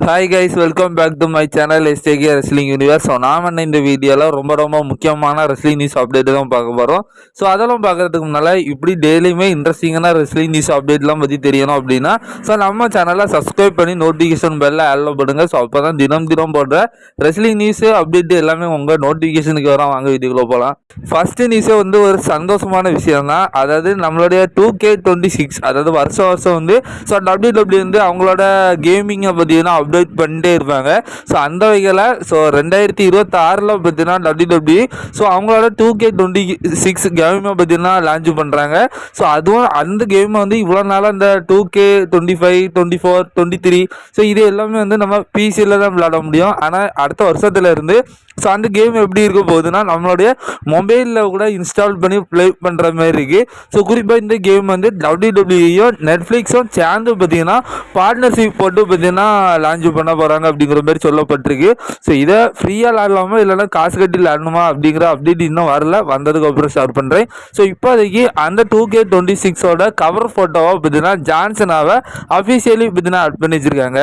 Hi guys welcome back to my channel STK wrestling universe so நாம் என்ன இந்த வீடியோவில் ரொம்ப ரொம்ப முக்கியமான ரெஸ்லிங் நியூஸ் அப்டேட் தான் பார்க்க போகிறோம் ஸோ அதெல்லாம் பார்க்கறதுக்கு முன்னால் இப்படி டெய்லியுமே இன்ட்ரெஸ்டிங்கான ரெஸ்லிங் நியூஸ் அப்டேட்லாம் பற்றி தெரியணும் அப்படின்னா ஸோ நம்ம சேனலை சப்ஸ்கிரைப் பண்ணி நோட்டிஃபிகேஷன் பெல்ல ஆல்ல பண்ணுங்க ஸோ அப்போ தான் தினம் தினம் போடுற ரெஸ்லிங் நியூஸ் அப்டேட் எல்லாமே உங்கள் நோட்டிஃபிகேஷனுக்கு வர வாங்க வீடியோக்குள்ள போகலாம் ஃபஸ்ட்டு நியூஸே வந்து ஒரு சந்தோஷமான விஷயம் தான் அதாவது நம்மளுடைய டூ கே டுவெண்ட்டி சிக்ஸ் அதாவது வருஷம் வருஷம் வந்து ஸோ டபிள்யூ டபிள்யூ வந்து அவங்களோட கேமிங்கை பார்த்தீங்கன்னா அப்டேட் பண்ணிட்டே இருப்பாங்க. ஸோ அந்த வகையில் ஸோ ரெண்டாயிரத்தி இருபத்தாறில் பார்த்தீங்கன்னா டபிள்யூ டபிள்யூ ஸோ அவங்களோட டூ கே டுவெண்ட்டி சிக்ஸ் கேமை பார்த்தீங்கன்னா லான்ச் பண்ணுறாங்க ஸோ அதுவும் அந்த கேமை வந்து இவ்வளோ நாளாக இந்த two K twenty five twenty four twenty three so இது எல்லாமே வந்து நம்ம பிசியில் தான் விளையாட முடியும். ஆனால் அடுத்த வருஷத்துல இருந்து ஸோ அந்த கேம் எப்படி இருக்க போகுதுன்னா நம்மளுடைய மொபைலில் கூட இன்ஸ்டால் பண்ணி ப்ளே பண்ணுற மாதிரி இருக்குது ஸோ குறிப்பாக இந்த கேம் வந்து டபிள்யூ டபிள்யூயும் நெட்ஃப்ளிக்ஸும் சேர்ந்து பார்த்தீங்கன்னா பார்ட்னர்ஷிப் போட்டு பார்த்தீங்கன்னா லான்ச் பண்ண போகிறாங்க அப்படிங்கிற மாதிரி சொல்லப்பட்டிருக்கு. ஸோ இதை ஃப்ரீயாக விளாடலாமா இல்லைன்னா காசு கட்டி விளாடணுமா அப்படிங்கிற அப்டேட் இன்னும் வரல. வந்ததுக்கு அப்புறம் ஷேர் பண்ணுறேன் ஸோ இப்போதைக்கு அந்த டூ கே டுவெண்ட்டி சிக்ஸோட கவர் ஃபோட்டோவை பார்த்தீங்கன்னா ஜான்சனாவை அஃபிஷியலி பார்த்தீங்கன்னா ஆட் பண்ணி வச்சுருக்காங்க.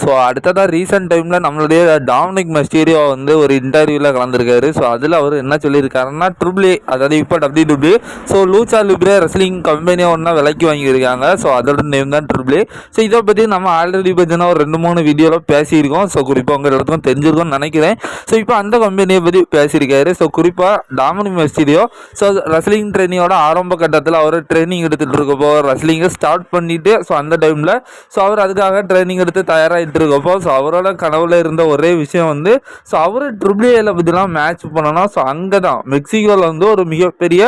ஸோ அடுத்ததாக ரீசெண்ட் டைமில் நம்மளுடைய டாமினிக் மஸ்டீரியோ வந்து ஒரு இன்டர்வியூவில் கலந்துருக்காரு. ஸோ அதில் அவர் என்ன சொல்லியிருக்காருன்னா ட்ரிபிள் அதாவது இப்போ W W so Lucha Libre wrestling கம்பெனியை ஒன்றா விலைக்கு வாங்கியிருக்காங்க. ஸோ அதோட நேம் தான் ட்ரிபிள் ஸோ இதை பற்றி நம்ம ஆல்ரெடி பார்த்தீங்கன்னா ஒரு ரெண்டு மூணு வீடியோவில் பேசியிருக்கோம். ஸோ குறிப்பாக உங்கள் எல்லாத்துக்கும் தெரிஞ்சிருக்கோம்னு நினைக்கிறேன். ஸோ இப்போ அந்த கம்பெனியை பற்றி பேசியிருக்காரு. ஸோ குறிப்பாக டாமினிக் மஸ்டீரியோ ஸோ ரெஸ்லிங் ட்ரெயினியோட ஆரம்ப கட்டத்தில் அவர் ட்ரைனிங் எடுத்துகிட்டு இருக்கப்போ ரெஸ்லிங்கை ஸ்டார்ட் பண்ணிவிட்டு ஸோ அந்த டைமில் ஸோ அவர் அதுக்காக ட்ரைனிங் எடுத்து தயாராக ஆகிட்டு இருக்கப்போ ஸோ அவரோட கனவுல இருந்த ஒரே விஷயம் வந்து ஸோ அவர் ட்ரிபிள் ஏல பற்றிலாம் மேட்ச் பண்ணனா ஸோ அங்கே தான் மெக்சிகோவில் வந்து ஒரு மிகப்பெரிய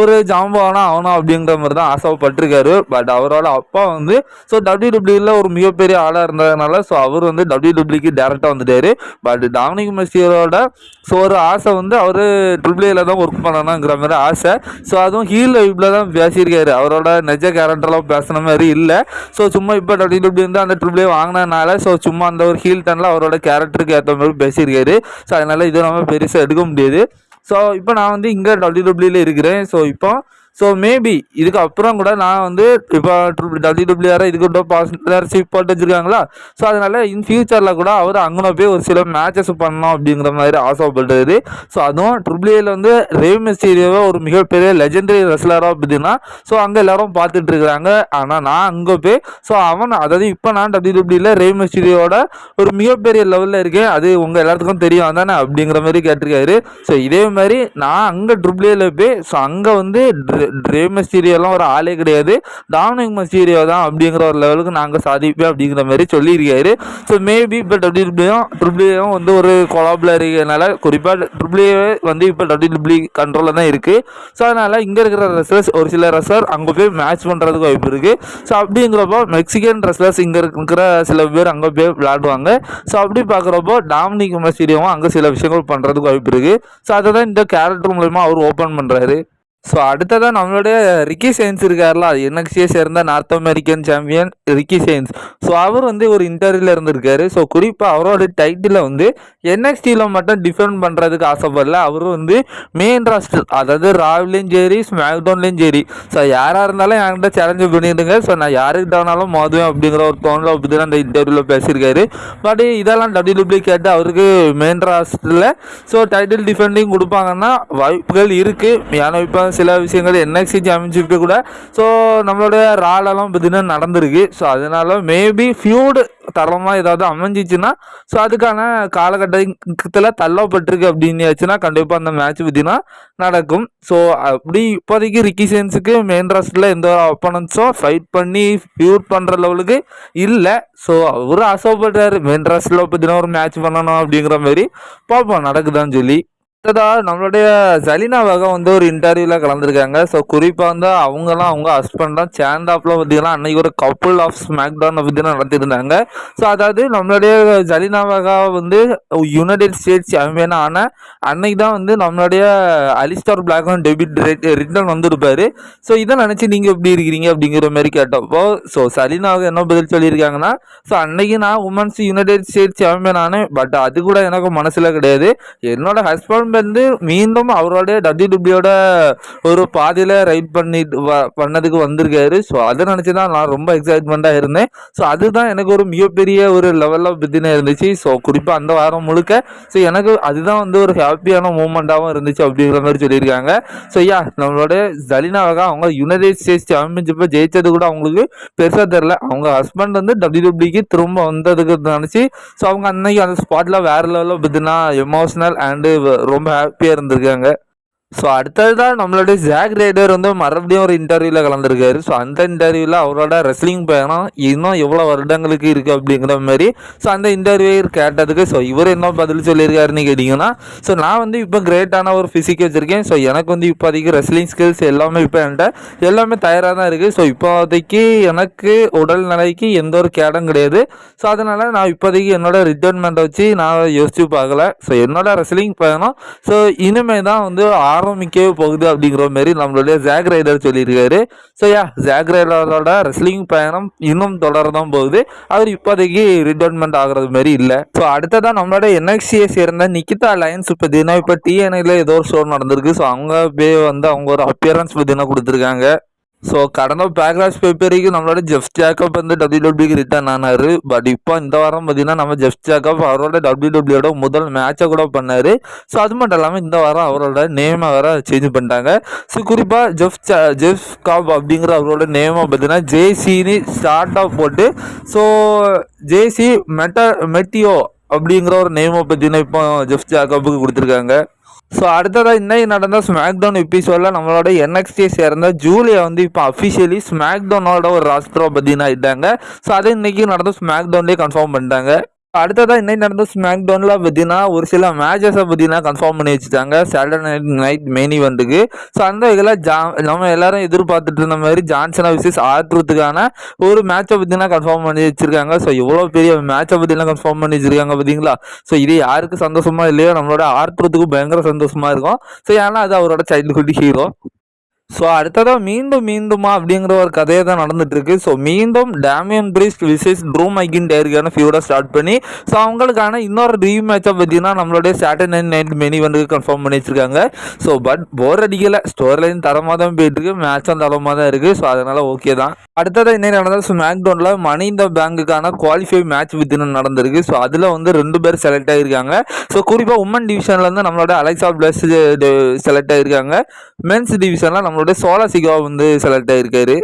ஒரு ஜாம்பானா ஆகணும் அப்படிங்கிற மாதிரி தான் ஆசைப்பட்டிருக்காரு. பட் அவரோட அப்பா வந்து ஸோ டபிள்யூ டபிள்யூல ஒரு மிகப்பெரிய ஆளாக இருந்ததுனால ஸோ அவர் வந்து டபிள்யூ டபிள்யூக்கு டேரெக்டாக வந்துட்டாரு. பட் டாமினிக் மெஸ்டியரோட ஸோ ஒரு ஆசை வந்து அவர் ட்ரிபிள் ஏல தான் ஒர்க் பண்ணணுங்கிற மாதிரி ஆசை. ஸோ அதுவும் ஹீல் வைப்பில் தான் பேசியிருக்காரு. அவரோட நிஜ கேரக்டர்லாம் பேசுன மாதிரி இல்லை. ஸோ சும்மா இப்போ டபிள்யூ டபிள்யூ வந்து அந்த ட்ரிபிள் வாங்கினதுனால ஸோ சும்மா அந்த ஒரு ஹீல் டனில் அவரோட கேரக்டருக்கு ஏற்ற மாதிரி பேசியிருக்காரு. ஸோ அதனால் இது நம்ம பெருசாக எடுக்க முடியாது. ஸோ இப்போ நான் வந்து இங்கே டபிள்யூ டபிள்யூல இருக்கிறேன். ஸோ இப்போ ஸோ மேபி இதுக்கு அப்புறம் கூட நான் வந்து இப்போ டபிள்யூ டபிள்யூஆர் இதுக்கு பார்ட்னர்ஷிப் போட்டு வச்சுருக்காங்களா? ஸோ அதனால் இன் ஃபியூச்சரில் கூட அவர் அங்கே போய் ஒரு சில மேட்சஸ் பண்ணணும் அப்படிங்கிற மாதிரி ஆசைப்படுறாரு ஸோ அதுவும் ட்ரிபிள்ஏல வந்து ரேவ் மெஸ்டீரியோவை ஒரு மிகப்பெரிய லெஜெண்டரி ரெஸ்லராக அப்படின்னா ஸோ அங்கே எல்லாரும் பார்த்துட்டு இருக்கிறாங்க ஆனால் நான் அங்கே போய் ஸோ அவன் அதாவது இப்போ நான் டபிள்யூ டபிள்யூல ரேவ் மிஸ்டீரியோட ஒரு மிகப்பெரிய லெவலில் இருக்கேன். அது உங்கள் எல்லாத்துக்கும் தெரியும். தானே அப்படிங்கிற மாதிரி கேட்டிருக்காரு. ஸோ இதே மாதிரி நான் அங்கே ட்ரிபிள்ஏல போய் ஸோ அங்கே வந்து ட்ரீம் மெஸ்டீரியோலாம் ஒரு ஆளே கிடையாது. டாமினிக் மெஸ்டீரியோ தான் அப்படிங்கிற ஒரு லெவலுக்கு நாங்கள் சாதிப்பேன் அப்படிங்கிற மாதிரி சொல்லியிருக்காரு. ஸோ மேபி இப்போ டபிள்யூ டபிள்யூயும் ட்ரிபிள்யூயும் வந்து ஒரு கொலாபில் இருக்கிறதுனால குறிப்பாக ட்ரிபிள்யூ வந்து இப்போ டபிள்யூ டபிள்யூ கண்ட்ரோலில் தான் இருக்குது ஸோ அதனால் இங்கே இருக்கிற ரெஸ்லர்ஸ் ஒரு சில ரெஸ்லர் அங்கே போய் மேட்ச் பண்ணுறதுக்கு வாய்ப்பு இருக்குது ஸோ அப்படிங்கிறப்போ மெக்சிகன் ரெஸ்லர்ஸ் இங்கே இருக்கிற சில பேர் அங்கே போய் விளையாடுவாங்க. ஸோ அப்படி பார்க்குறப்போ டாமினிக் மெஸ்டீரியோவும் அங்கே சில விஷயங்கள் பண்ணுறதுக்கு வாய்ப்பு இருக்குது ஸோ அதை தான் இந்த கேரக்டர் மூலயமா அவர் ஓப்பன் பண்ணுறாரு ஸோ அடுத்ததான் நம்மளுடைய ரிக்கி சயின்ஸ் இருக்கார்ல அது என்எக்சியை சேர்ந்த North American champion Ricky Saints so அவர் வந்து ஒரு இன்டர்வியூவில் இருந்திருக்காரு. ஸோ குறிப்பாக அவரோட டைட்டிலை வந்து என்எக்ஸ்டியில் மட்டும் டிஃபெண்ட் பண்ணுறதுக்கு ஆசைப்படல. அவர் வந்து மெயின் ராஸ்டர் அதாவது ராவ்லேயும் சரி ஸ்மாக்டவுன்லேயும் சரி. ஸோ யாராக இருந்தாலும் என்கிட்ட சேலஞ்சு பண்ணிடுங்க. ஸோ நான் யாருக்கிட்ட வேணாலும் மோதுவேன் அப்படிங்கிற ஒரு தோணில் அப்படி தான் அந்த இன்டர்வியூவில் பேசியிருக்காரு. பட் இதெல்லாம் டபிள்யூ கேட்டு அவருக்கு மெயின் ராஸ்டரில் ஸோ டைட்டில் டிஃபெண்டிங் கொடுப்பாங்கன்னா வாய்ப்புகள் இருக்குது ஏன்னா இப்போ சில விஷயங்கள் என்எக்ஸி சாம்பியன்ஷிப்பு கூட. ஸோ நம்மளுடைய ராலெல்லாம் பார்த்தீங்கன்னா நடந்திருக்கு. ஸோ அதனால மேபி ஃபியூடு தரமாக ஏதாவது அமைஞ்சிச்சுன்னா ஸோ அதுக்கான காலகட்டத்தில் தள்ளப்பட்டிருக்கு அப்படின்னாச்சுன்னா கண்டிப்பாக அந்த மேட்ச் பார்த்தீங்கன்னா நடக்கும். ஸோ அப்படி இப்போதைக்கு ரிக்கி சேன்ஸுக்கு மெயின் ராஸ்டில் எந்த ஒரு அப்பனன்ஸும் ஃபைட் பண்ணி ஃபியூட் பண்ணுற லெவலுக்கு இல்லை. ஸோ அவரும் ஆசைப்பட்டார் மெயின் ராஸ்டில் பார்த்தீங்கன்னா ஒரு மேட்ச் பண்ணணும் அப்படிங்கிற மாதிரி பார்ப்போம் நடக்குதான்னு சொல்லி. அடுத்ததாக நம்மளுடைய ஜலினா வகை வந்து ஒரு இன்டர்வியூவில் கலந்துருக்காங்க. ஸோ குறிப்பாக வந்து அவங்கலாம் அவங்க ஹஸ்பண்ட் தான் சேந்தாப்பில் பார்த்தீங்கன்னா அன்னைக்கு ஒரு கப்புள் ஆஃப் ஸ்மாக் டவுன் பார்த்தீங்கன்னா நடத்திருந்தாங்க ஸோ அதாவது நம்மளுடைய ஜலினா வகா வந்து யுனைடெட் ஸ்டேட்ஸ் சாம்பியன் ஆன அன்னைக்கு தான் வந்து நம்மளுடைய Aleister Black and debut return வந்திருப்பார். ஸோ இதை நினச்சி நீங்கள் எப்படி இருக்கிறீங்க அப்படிங்கிற மாதிரி கேட்டப்போ ஸோ சலினாவுக்கு என்ன பதில் சொல்லியிருக்காங்கன்னா ஸோ அன்னைக்கு நான் உமன்ஸ் யுனைடெட் ஸ்டேட்ஸ் சாம்பியன் ஆனேன் பட் அது கூட எனக்கு மனசில் கிடையாது. என்னோட ஹஸ்பண்ட் வந்து மீண்டும் அவரோடைய டபிள்யூ டபிள்யூட ஒரு பாதியில் ரைட் பண்ணி வ- பண்ணதுக்கு வந்திருக்காரு. ஸோ அதை நினச்சி தான் நான் ரொம்ப எக்ஸைட்மெண்ட்டாக இருந்தேன். ஸோ அதுதான் எனக்கு ஒரு மிகப்பெரிய ஒரு லெவலில் பற்றின இருந்துச்சு. ஸோ குறிப்பாக அந்த வாரம் முழுக்க ஸோ எனக்கு அதுதான் வந்து ஒரு ஹாப்பியான மூமெண்ட்டாகவும் இருந்துச்சு அப்படிங்கிற மாதிரி சொல்லியிருக்காங்க. ஸோ யா நம்மளோட ஜலினாவாக அவங்க யுனைடெட் ஸ்டேட்ஸ் சாம்பியன்ஷிப்பை ஜெயிச்சது கூட அவங்களுக்கு பெருசாக தெரில அவங்க ஹஸ்பண்ட் வந்து டபிள்யூடபிள்யூக்கு திரும்ப வந்ததுக்கு நினச்சி ஸோ அவங்க அன்னைக்கு அந்த ஸ்பாட்டில் வேற லெவலில் பார்த்தீங்கன்னா எமோஷனல் அண்டு ரொம்ப ரொம்ப ஹாப்பியாக இருந்திருக்காங்க. ஸோ அடுத்தது தான் நம்மளுடைய ஜாக் ரைடர் வந்து மறுபடியும் ஒரு இன்டர்வியூவில் கலந்துருக்காரு. ஸோ அந்த இன்டர்வியூவில் அவரோட ரெஸ்லிங் பயணம் இன்னும் எவ்வளோ வருடங்களுக்கு இருக்குது அப்படிங்கிற மாதிரி ஸோ அந்த இன்டர்வியூ கேட்டதுக்கு ஸோ இவர் என்ன பதில் சொல்லியிருக்காருன்னு கேட்டிங்கன்னா ஸோ நான் வந்து இப்போ கிரேட்டான ஒரு ஃபிசிக் வச்சுருக்கேன். ஸோ எனக்கு வந்து இப்போதைக்கு ரெஸ்லிங் ஸ்கில்ஸ் எல்லாமே இப்போ என்கிட்ட எல்லாமே தயாராக தான் இருக்குது ஸோ இப்போதைக்கு எனக்கு உடல் நிலைக்கு எந்த ஒரு கேடம் கிடையாது. ஸோ அதனால் நான் இப்போதைக்கு என்னோடய ரிட்டைர்மெண்ட்டை வச்சு நான் யோசிச்சு பார்க்கல. ஸோ என்னோட ரெஸ்லிங் பயணம் ஸோ இனிமே தான் வந்து ஆரம்பிக்கவே போகுது அப்படிங்கிற மாதிரி நம்மளுடைய ஜாக் ரைடர் சொல்லியிருக்காரு. ஸோ யா ஜாக் ரைடரோட ரெஸ்லிங் பயணம் இன்னும் தொடர தான் போகுது. அவர் இப்போதைக்கு ரிட்டைர்மெண்ட் ஆகிறது மாதிரி இல்லை. ஸோ அடுத்ததான் நம்மளோட என்எக்சியை சேர்ந்த நிக்கிதா இப்போ பார்த்தீங்கன்னா இப்போ டிஎன்ஐல ஏதோ ஒரு ஷோ நடந்திருக்கு. ஸோ அவங்க பே வந்து அவங்க ஒரு அப்பியரன்ஸ் பார்த்தீங்கன்னா கொடுத்துருக்காங்க. ஸோ கடந்த பேக்ராஸ் பேப்பருக்கு நம்மளோட ஜெஃப் ஜாக்கப் வந்து டபிள்யூடபிள்யூக்கு ரிட்டர்ன் ஆனார். பட் இப்போ இந்த வாரம் பார்த்தீங்கன்னா நம்ம ஜெஃப் ஜாக்கப் அவரோட டபிள்யூடபிள்யூட முதல் மேட்சை கூட பண்ணார். ஸோ அது மட்டும் இல்லாமல் இந்த வாரம் அவரோட நேமை வேற சேஞ்ச் பண்ணிட்டாங்க. ஸோ குறிப்பாக ஜெஃப் ஜா- ஜெஃப் காப் அப்படிங்கிற அவரோட நேமை பார்த்தீங்கன்னா ஜேசின்னு ஸ்டார்ட்டாக போட்டு ஸோ ஜேசி மெட்ட மெட்டியோ அப்படிங்கிற ஒரு நேமை பார்த்தீங்கன்னா இப்போ ஜெஃப் ஜாக்கப்புக்கு கொடுத்துருக்காங்க. ஸோ அடுத்ததாக இன்னைக்கு நடந்த ஸ்மாக்டவுன் எபிசோடில் நம்மளோட என்எக்ஸ்டி சேர்ந்த ஜூலியை வந்து இப்போ அஃபிஷியலி ஸ்மாக்டவுனோட ஒரு ராஸ்ட்ரோ ஆகிட்டாங்க ஸோ அதை இன்னைக்கு நடந்த ஸ்மாக்டவுன்லேயே கன்ஃபார்ம் பண்ணிட்டாங்க. அடுத்ததாக இன்னைக்கு நடந்த ஸ்மாக் டவுனில் பார்த்தீங்கன்னா ஒரு சில மேட்சஸை பார்த்தீங்கன்னா கன்ஃபார்ம் பண்ணி வச்சுட்டாங்க. சாட்டர்டே நைட் நைட் மெயின் இவெண்ட்டுக்கு ஸோ அந்த வகையில் ஜா நம்ம எல்லாரும் எதிர்பார்த்துட்டு இருந்த மாதிரி ஜான்சனா விசஸ் ஆற்றுறதுக்கான ஒரு மேட்சை பார்த்தீங்கன்னா கன்ஃபார்ம் பண்ணி வச்சிருக்காங்க. ஸோ எவ்வளோ பெரிய மேட்சை பார்த்தீங்கன்னா கன்ஃபார்ம் பண்ணி வச்சிருக்காங்க பார்த்தீங்களா ஸோ இது யாருக்கு சந்தோஷமா இல்லையோ நம்மளோட ஆற்றுறதுக்கு பயங்கர சந்தோஷமா இருக்கும். ஸோ ஏன்னா அது அவரோட சைல்டுஹுட் ஹீரோ ஸோ அடுத்ததாக மீண்டும் மீண்டுமா அப்படிங்கிற ஒரு கதையை தான் நடந்துட்டு இருக்கு ஸோ மீண்டும் டேமியன் பிரிஸ்ட் விசேஸ் ட்ரூ மைக்கின் டேருக்கான ஃபியூடை ஸ்டார்ட் பண்ணி ஸோ அவங்களுக்கான இன்னொரு ட்ரீம் மேட்சை பார்த்தீங்கன்னா நம்மளுடைய சாட்டர்டே நைட் மெனி வந்து கன்ஃபார்ம் பண்ணி வச்சிருக்காங்க. ஸோ பட் போர் அடிக்கல. ஸ்டோர் லைன் தரமாக தான் போயிட்டு இருக்கு மேட்சும் தரமாக தான் இருக்கு. ஸோ அதனால ஓகே தான். அடுத்ததாக என்ன நடந்தது? ஸ்மாக் டவுனில் மணி இந்த பேங்குக்கான குவாலிஃபை மேட்ச் வித்தின் நடந்திருக்கு. ஸோ அதில் வந்து ரெண்டு பேர் செலக்ட் ஆகியிருக்காங்க ஸோ குறிப்பாக உமன் டிவிஷன்லேருந்து நம்மளோட அலெக்சா பிளஸ் செலக்ட் ஆகியிருக்காங்க மென்ஸ் டிவிஷனில் நம்மளுடைய சோழ சிகா வந்து செலக்ட் ஆகிருக்காரு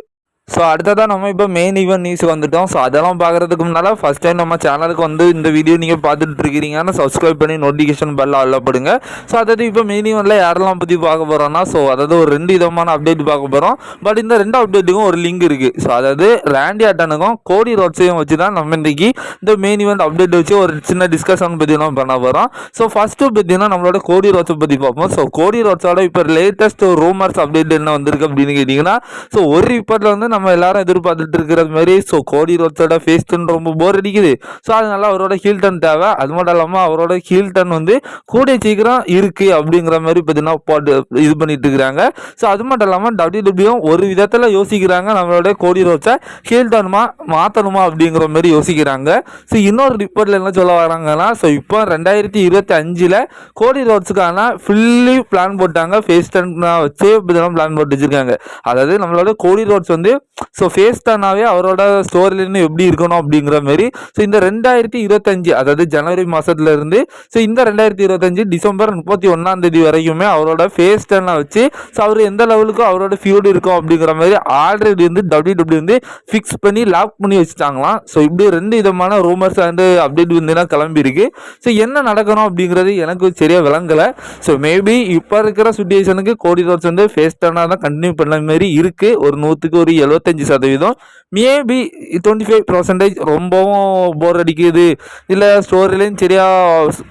ஸோ அடுத்ததாக நம்ம இப்போ மெயின் ஈவெண்ட் நியூஸ் வந்துட்டோம். ஸோ அதெல்லாம் பார்க்குறதுக்கு முன்னால் ஃபஸ்ட் டைம் நம்ம சேனலுக்கு வந்து இந்த வீடியோ நீங்கள் பார்த்துட்டு இருக்கிறீங்கன்னா சப்ஸ்கிரைப் பண்ணி நோட்டிஃபிகேஷன் பெல் அல்லப்படுங்க ஸோ அதாவது இப்போ மெயின் ஈவெண்ட்டில் யாரெல்லாம் பற்றி பார்க்க போகிறோம்னா ஸோ அதாவது ஒரு ரெண்டு விதமான அப்டேட் பார்க்க போகிறோம் பட் இந்த ரெண்டு அப்டேட்டுக்கும் ஒரு லிங்க் இருக்குது ஸோ அதாவது ரேண்டி அட்டனுக்கும் கோடி ரோட்ஸையும் வச்சு தான் நம்ம இன்றைக்கி இந்த மெயின் ஈவெண்ட் அப்டேட் வச்சு ஒரு சின்ன டிஸ்கஷன் பற்றி பண்ண போகிறோம் ஸோ ஃபஸ்ட்டு பார்த்தீங்கன்னா நம்மளோட கோடி ரோட்ஸை பற்றி பார்ப்போம். ஸோ கோடி ரோட்ஸோட இப்போ லேட்டஸ்ட் ரூமர்ஸ் அப்டேட் என்ன வந்திருக்கு அப்படின்னு கேட்டிங்கன்னா ஸோ ஒரு ரிப்போர்ட்டில் வந்து நம்ம எல்லாரும் எதிர்பார்த்துட்டு இருக்கிறது மாதிரி ஸோ கோடி ரோட்ஸோட ஃபேஸ் டர்ன் ரொம்ப போர் அடிக்குது. ஸோ அதனால அவரோட ஹீல் டன் தேவை. அது மட்டும் இல்லாமல் அவரோட ஹீல் டன் வந்து கூடிய சீக்கிரம் இருக்குது அப்படிங்கிற மாதிரி பார்த்தீங்கன்னா போட்டு இது பண்ணிட்டு இருக்கிறாங்க. ஸோ அது மட்டும் இல்லாமல் டபிள்யூ ஒரு விதத்தில் யோசிக்கிறாங்க. நம்மளோட கோடி ரோட்ஸை ஹீல் டனுமா மாற்றணுமா அப்படிங்கிற மாதிரி யோசிக்கிறாங்க. ஸோ இன்னொரு ரிப்போர்ட்டில் என்ன சொல்ல வராங்கன்னா ஸோ இப்போ ரெண்டாயிரத்தி இருபத்தி அஞ்சில் கோடி ரோட்ஸுக்கான ஃபுல்லி பிளான் போட்டாங்க. ஃபேஸ் டன் வச்சு இப்படிதான் பிளான் போட்டு வச்சிருக்காங்க. அதாவது நம்மளோட கோடி ரோட்ஸ் வந்து ஸோ ஃபேஸ் டன்னாவே அவரோட ஸ்டோரிலேருந்து எப்படி இருக்கணும் அப்படிங்கிற மாதிரி ஸோ இந்த ரெண்டாயிரத்தி இருபத்தஞ்சு அதாவது ஜனவரி மாதத்துலேருந்து ஸோ இந்த ரெண்டாயிரத்தி இருபத்தஞ்சு டிசம்பர் முப்பத்தி ஒன்றாம் தேதி வரைக்குமே அவரோட ஃபேஸ் டன்னை வச்சு ஸோ அவர் எந்த லெவலுக்கு அவரோட ஃபியூடு இருக்கும் அப்படிங்கிற மாதிரி ஆல்ரெடி வந்து டபிள்யூ டபிள்யூ வந்து ஃபிக்ஸ் பண்ணி லாக் பண்ணி வச்சுட்டாங்களாம். ஸோ இப்படி ரெண்டு விதமான ரூமர்ஸ் அண்ட் அப்டேட் வந்து கிளம்பிருக்கு ஸோ என்ன நடக்கணும் அப்படிங்கிறது எனக்கு சரியாக விளங்கலை. ஸோ மேபி இப்போ இருக்கிற சுச்சுவேஷனுக்கு கோடி ரோட்ஸ் வந்து ஃபேஸ் டன்னாக தான் கண்டினியூ பண்ண மாதிரி இருக்குது ஒரு நூற்றுக்கு ஒரு இருபத்தஞ்சி சதவீதம். மேபி டுவெண்ட்டி ஃபைவ் பர்சன்டேஜ் ரொம்பவும் போர் அடிக்குது. இல்லை ஸ்டோரிலையும் சரியா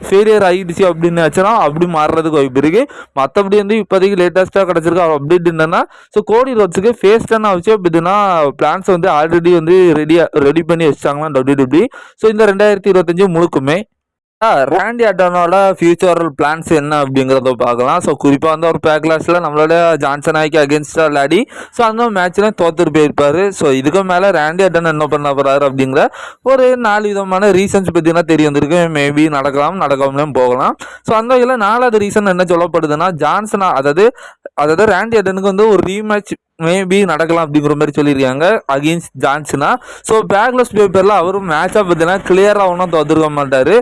ஃபெயிலியர் ஆகிடுச்சு அப்படின்னு ஆச்சுன்னா அப்படி மாறுறதுக்கு வாய்ப்பு இருக்குது மற்றபடி வந்து இப்போதைக்கு லேட்டஸ்ட்டாக கிடச்சிருக்க அப்டேட் என்னன்னா ஸோ கோடி ரோட்ஸுக்கு ஃபேஸ் டென் ஆச்சு அப்படின்னா பிளான்ஸ் வந்து ஆல்ரெடி வந்து ரெடியாக ரெடி பண்ணி வச்சிட்டாங்களா டபிள்யூ டபிள்யூ ஸோ இந்த ரெண்டாயிரத்தி இருபத்தஞ்சு முழுக்குமே ரேண்டி அட்டனோட ஃபியூச்சர் பிளான்ஸ் என்ன அப்படிங்கிறத பார்க்கலாம். ஸோ குறிப்பாக வந்து ஒரு பேக்லாஸில் நம்மளோட ஜான்சன் ஆக்கி அகேன்ஸ்டாக விளையாடி ஸோ அந்த மேட்ச்சில் தோத்துட்டு போயிருப்பார். ஸோ இதுக்கு மேலே ரேண்டி அட்டன் என்ன பண்ண போகிறாரு அப்படிங்கிற ஒரு நாலு விதமான ரீசன்ஸ் பற்றினா தெரிய வந்திருக்கு. மேபி நடக்கலாம் நடக்காமலும் போகலாம். ஸோ அந்த வகையில் நாலாவது ரீசன் என்ன சொல்லப்படுதுன்னா ஜான்சனா அதாவது அதாவது ரேண்டி அட்டனுக்கு வந்து ஒரு ரீமேட்ச் மேபி நடக்கலாம் அப்படிங்கிற மாதிரி சொல்லியிருக்காங்க அகெயின்ஸ்ட் ஜான்சனா. ஸோ பேக்லெஸ் பேப்பரில் அவரும் மேட்சாக பார்த்தீங்கன்னா கிளியராக ஒன்றும் தந்துருக்க மாட்டார்.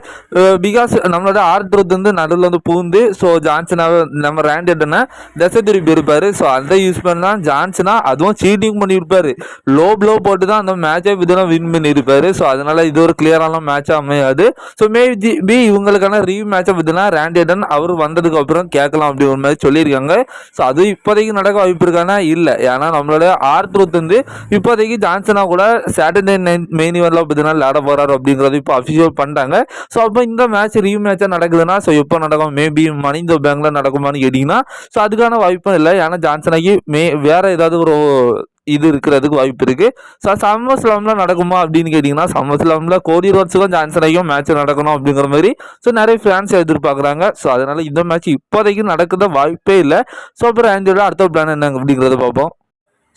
பிகாஸ் நம்மளோட ஆர்ட்ரூத் வந்து நடுவில் வந்து பூந்து ஸோ ஜான்சனாவை நம்ம ரேண்டட்னா தசை திருப்பி இருப்பார். ஸோ அதை யூஸ் பண்ணால் ஜான்சனா அதுவும் சீட்டிங் பண்ணியிருப்பார். லோ ப்ளோ போட்டு தான் அந்த மேட்சை இதெல்லாம் வின் பண்ணியிருப்பார். ஸோ அதனால் இது ஒரு கிளியரான மேட்சாக அமையாது. ஸோ மே பி இவங்களுக்கான ரீ மேட்சை பார்த்தீங்கன்னா ரேண்டடன் அவர் வந்ததுக்கு அப்புறம் கேட்கலாம் அப்படிங்கிற மாதிரி சொல்லியிருக்காங்க. ஸோ அது இப்போதைக்கு நடக்க வாய்ப்பு இருக்கானா? இல்லை. ஏன்னா நம்மளோட ஆர் வந்து இப்போதைக்கு ஜான்சனா கூட சாட்டர்டே நைட் மெயின் இவரில் பார்த்தீங்கன்னா விளையாட போகிறாரு அப்படிங்கிறது இப்போ அஃபிஷியல் பண்ணிட்டாங்க. ஸோ அப்போ இந்த மேட்ச் ரீ மேட்சாக நடக்குதுன்னா ஸோ எப்போ நடக்கும்? மேபி மணி இந்த பேங்கில் நடக்குமான்னு கேட்டிங்கன்னா ஸோ அதுக்கான வாய்ப்பும் இல்லை. ஏன்னா ஜான்சனாக்கு மே வேறு ஏதாவது ஒரு இது இருக்கிறதுக்கு வாய்ப்பு இருக்குது ஸோ சம்மர் ஸ்லாமில் நடக்குமா அப்படின்னு கேட்டிங்கன்னா சம்மர் ஸ்லாமில் கோடி ரோட்ஸுக்கும் ஜான்சனாக்கும் மேட்ச் நடக்கணும் அப்படிங்கிற மாதிரி ஸோ நிறைய ஃபேன்ஸ் எதிர்பார்க்குறாங்க. ஸோ அதனால் இந்த மேட்ச் இப்போதைக்கு நடக்குத வாய்ப்பே இல்லை. ஸோ அப்புறம் ஆண்டியோட அடுத்த பிளான் என்ன அப்படிங்கிறத பார்ப்போம்.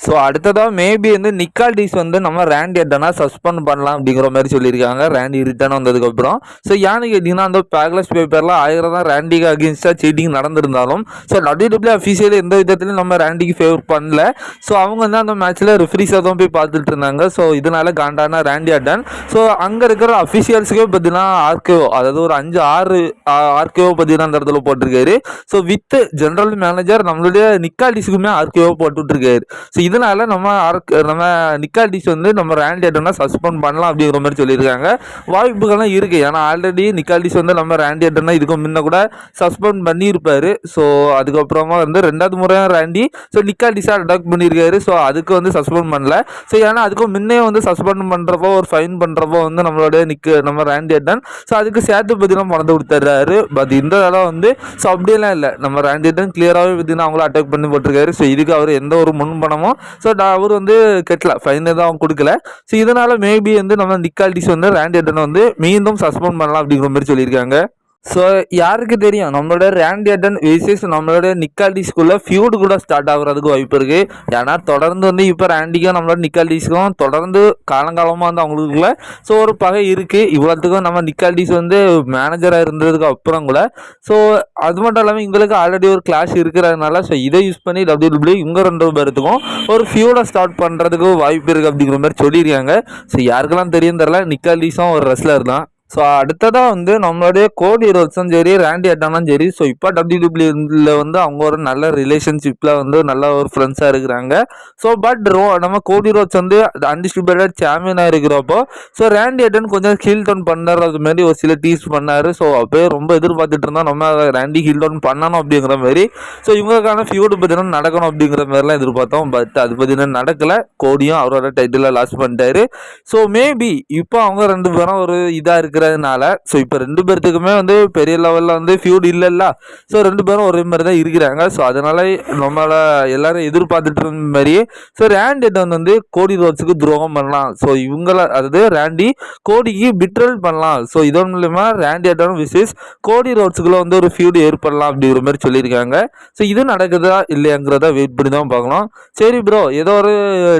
ஸோ அடுத்ததாக மேபி வந்து நிக்கால்டிஸ் வந்து நம்ம ரேண்டி எட்டனா சஸ்பெண்ட் பண்ணலாம் அப்படிங்கிற மாதிரி சொல்லியிருக்காங்க. ரேண்டி ரிட்டர்ன் வந்ததுக்கப்புறம். ஸோ ஏன்னு கேட்டிங்கன்னா அந்த பேக்லஸ் பேப்பரில் ஆயிரம் தான் ரேண்டிக்கு அகேன்ஸ்டாக சீட்டிங் நடந்திருந்தாலும். ஸோ டபிள்யூடபிள்யூ அஃபீஷியல் எந்த விதத்துலையும் நம்ம ரேண்டிக்கு ஃபேவர் பண்ணல. ஸோ அவங்க வந்து அந்த மேட்ச்சில் ரெஃப்ரிஸாக தான் போய் பார்த்துட்டு இருந்தாங்க. ஸோ இதனால காண்டானா ரேண்டி அட்டன் ஸோ அங்கே இருக்கிற அஃபிஷியல்ஸுக்கே பார்த்தீங்கன்னா ஆர்கேஓ அதாவது ஒரு அஞ்சு ஆறு ஆர்கேஓ பார்த்தீங்கன்னா அந்த இடத்துல போட்டிருக்காரு. ஸோ வித் ஜென்ரல் மேனேஜர் நம்மளுடைய நிக்கால்டிஸுக்குமே ஆர்கேஓ போட்டுட்ருக்காரு ஸோ இதனால நம்ம நம்ம நிக்கால்டிஸ் வந்து நம்ம ரேண்டியட்டனை சஸ்பெண்ட் பண்ணலாம் அப்படிங்கிற மாதிரி சொல்லியிருக்காங்க. வாய்ப்புகள்லாம் இருக்குது ஏன்னா ஆல்ரெடி நிக்கால்டிஸ் வந்து நம்ம ரேண்டியட்டனை இதுக்கு முன்ன கூட சஸ்பெண்ட் பண்ணியிருப்பார். ஸோ அதுக்கப்புறமா வந்து ரெண்டாவது முறையாக ரேண்டி. ஸோ நிக்கால்டிஸாக அடாக்ட் பண்ணியிருக்காரு. ஸோ அதுக்கு வந்து சஸ்பெண்ட் பண்ணல. ஸோ ஏன்னா அதுக்கு முன்னே வந்து சஸ்பெண்ட் பண்ணுறப்போ ஒரு ஃபைன் பண்ணுறப்போ வந்து நம்மளோட நிக்கு நம்ம ரேண்டியட்டன் ஸோ அதுக்கு சேர்த்து பார்த்தீங்கன்னா பணத்தை கொடுத்துட்றாரு பட் இந்த தடவை வந்து ஸோ அப்படியெல்லாம் இல்லை. நம்ம ரேண்டியட்டன் கிளியராகவே பார்த்தீங்கன்னா அவங்கள அட்டாக் பண்ணி போட்டிருக்காரு. ஸோ இதுக்கு அவர் எந்த ஒரு முன்பணமும் ஸோ அவர் வந்து கெட்டல ஃபைன் எதுவும் கொடுக்கல. ஸோ இதனால் மேபி வந்து நம்ம நிக்கால்டிஸ் வந்து ரேண்ட் எட்டனை வந்து மீண்டும் சஸ்பெண்ட் பண்ணலாம் அப்படிங்கிற மாதிரி சொல்லியிருக்காங்க. ஸோ யாருக்கு தெரியும்? நம்மளோட ரேண்டியட்டன் விசேஷ் நம்மளோட நிக்கால்டிஸ்குள்ளே ஃபியூடு கூட ஸ்டார்ட் ஆகுறதுக்கு வாய்ப்பு இருக்குது ஏன்னா தொடர்ந்து வந்து இப்போ ரேண்டிக்கும் நம்மளோட நிக்கால்டிஸ்க்கும் தொடர்ந்து காலங்காலமாக வந்து அவங்களுக்குள்ள ஸோ ஒரு பகை இருக்குது இவ்வளோத்துக்கும் நம்ம நிக்கால்டிஸ் வந்து மேனேஜராக இருந்ததுக்கு அப்புறம் கூட. ஸோ அது மட்டும் இல்லாமல் எங்களுக்கு ஆல்ரெடி ஒரு கிளாஸ் இருக்கிறதுனால ஸோ இதை யூஸ் பண்ணி டபிள்யூ டபிள்யூ இவங்க ரெண்டு பேர்த்துக்கும் ஒரு ஃபியூடை ஸ்டார்ட் பண்ணுறதுக்கு வாய்ப்பு இருக்குது அப்படிங்கிற மாதிரி சொல்லியிருக்காங்க. ஸோ யாருக்கெல்லாம் தெரியும் தெரில நிக்கால்டிஸும் ஒரு ரெஸ்லர் தான். ஸோ அடுத்ததாக வந்து நம்மளுடைய கோடி ரோட்ஸும் சரி ரேண்டி அட்டானும் சரி. ஸோ இப்போ டபிள்யூடபிள்யூல வந்து அவங்க ஒரு நல்ல ரிலேஷன்ஷிப்பில் வந்து நல்ல ஒரு ஃப்ரெண்ட்ஸாக இருக்கிறாங்க. ஸோ பட் ரோ நம்ம கோடி ரோட்ஸ் வந்து அன்டிஸ்ட்ரிபியூட்டட் சாம்பியனாக இருக்கிறப்போ ஸோ ரேண்டி அட்டன் கொஞ்சம் ஹீல் டவுன் பண்ணுறது மாதிரி ஒரு சில டீஸ் பண்ணார். ஸோ அப்போயே ரொம்ப எதிர்பார்த்துட்டு இருந்தோம் நம்ம ரேண்டி ஹீல் டவுன் பண்ணணும் அப்படிங்கிற மாதிரி. ஸோ இவங்களுக்கான ஃபியூடு பார்த்தீங்கன்னா நடக்கணும் அப்படிங்கிற மாதிரிலாம் எதிர்பார்த்தோம். பட் அது பார்த்தீங்கன்னா நடக்கலை. கோடியும் அவரோட டைட்டிலில் லாஸ் பண்ணிட்டாரு. ஸோ மேபி இப்போ அவங்க ரெண்டு பேரும் ஒரு இதாக இருக்கு இருக்கிறதுனால ஸோ இப்போ ரெண்டு பேர்த்துக்குமே வந்து பெரிய லெவலில் வந்து ஃபியூட் இல்லைல்ல. ஸோ ரெண்டு பேரும் ஒரே மாதிரி தான் இருக்கிறாங்க. ஸோ அதனால நம்மளை எல்லாரும் எதிர்பார்த்துட்டு இருந்த மாதிரியே ஸோ ரேண்டிட்டன் வந்து கோடி ரோட்ஸுக்கு துரோகம் பண்ணலாம். ஸோ இவங்கள அதாவது ரேண்டி கோடிக்கு பிட்ரல் பண்ணலாம். ஸோ இதன் மூலயமா ரேண்டி அட்டன் விசேஷ் கோடி ரோட்ஸுக்குள்ள வந்து ஒரு ஃபியூடு ஏற்படலாம் அப்படிங்கிற மாதிரி சொல்லியிருக்காங்க. ஸோ இது நடக்குதா இல்லையாங்கிறத வெயிட் பண்ணி தான் பார்க்கலாம் சரி ப்ரோ ஏதோ ஒரு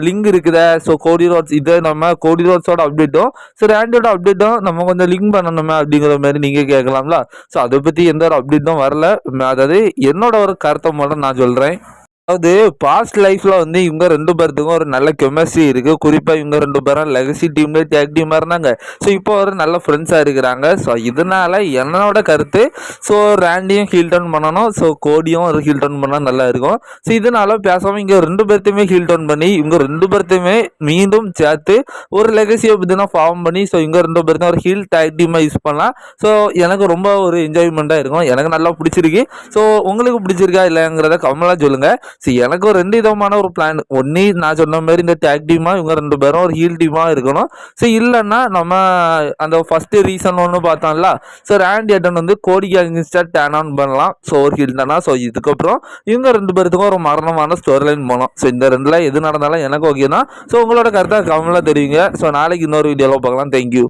லிங்க் இருக்குதா. ஸோ கோடி ரோட்ஸ் இதை நம்ம கோடி ரோட்ஸோட அப்டேட்டும் ஸோ ரேண்டியோட அப்டேட்டும் நம்ம கொஞ்சம் லிங்க் பண்ணணுமே அப்படிங்கிற மாதிரி நீங்கள் கேட்கலாம்ல ஸோ அதை பற்றி எந்த ஒரு அப்டேட்டும் வரல. அதாவது என்னோட ஒரு கருத்தை மட்டும் நான் சொல்கிறேன் அதாவது பாஸ்ட் லைஃப்ல வந்து இவங்க ரெண்டு பேர்த்துக்கும் ஒரு நல்ல கெமிஸ்ட்ரி இருக்கு. குறிப்பா இவங்க ரெண்டு பேரும் லெகசி டீம்ல டேக் டீமா இருந்தாங்க. ஸோ இப்போ ஒரு நல்ல ஃப்ரெண்ட்ஸா இருக்கிறாங்க. ஸோ இதனால என்னோட கருத்து ஸோ ரேண்டியும் ஹீல் டவுன் பண்ணணும். ஸோ கோடியும் ஒரு ஹீல் டவுன் பண்ணால் நல்லா இருக்கும். ஸோ இதனால பேசாம இங்க ரெண்டு பேர்த்தையுமே ஹீல் டவுன் பண்ணி இவங்க ரெண்டு பேர்த்தையுமே மீண்டும் சேர்த்து ஒரு லெகசியை பத்தினா ஃபார்ம் பண்ணி ஸோ இவங்க ரெண்டு பேர்த்தையும் ஒரு ஹீல் டேக் டீமா யூஸ் பண்ணலாம். ஸோ எனக்கு ரொம்ப ஒரு என்ஜாய்மெண்ட்டாக இருக்கும். எனக்கு நல்லா பிடிச்சிருக்கு. ஸோ உங்களுக்கு பிடிச்சிருக்கா இல்லைங்கிறத கமலாக சொல்லுங்க. ஸோ எனக்கும் ரெண்டு விதமான ஒரு பிளான் ஒன்னி நான் சொன்ன மாதிரி இந்த டேக் டீமா இவங்க ரெண்டு பேரும் ஒரு ஹீல் டீமா இருக்கணும். ஸோ இல்லைன்னா நம்ம அந்த ஃபர்ஸ்ட் ரீசன் ஒன்று பார்த்தோம்ல ஸோ ரேண்டி அட்டன் வந்து கோடிக்கு அகேன்ஸ்டாக டேன் ஆன் பண்ணலாம். ஸோ ஒரு ஹீல் தானா? ஸோ இதுக்கப்புறம் இவங்க ரெண்டு பேருத்துக்கும் ஒரு மரணமான ஸ்டோரி லைன் போனோம் ஸோ இந்த ரெண்டில் எது நடந்தாலும் எனக்கு ஓகே தான். ஸோ உங்களோட கருத்தாக கவனமாக தெரியுங்க ஸோ நாளைக்கு இன்னொரு வீடியோவில் பார்க்கலாம். தேங்க்யூ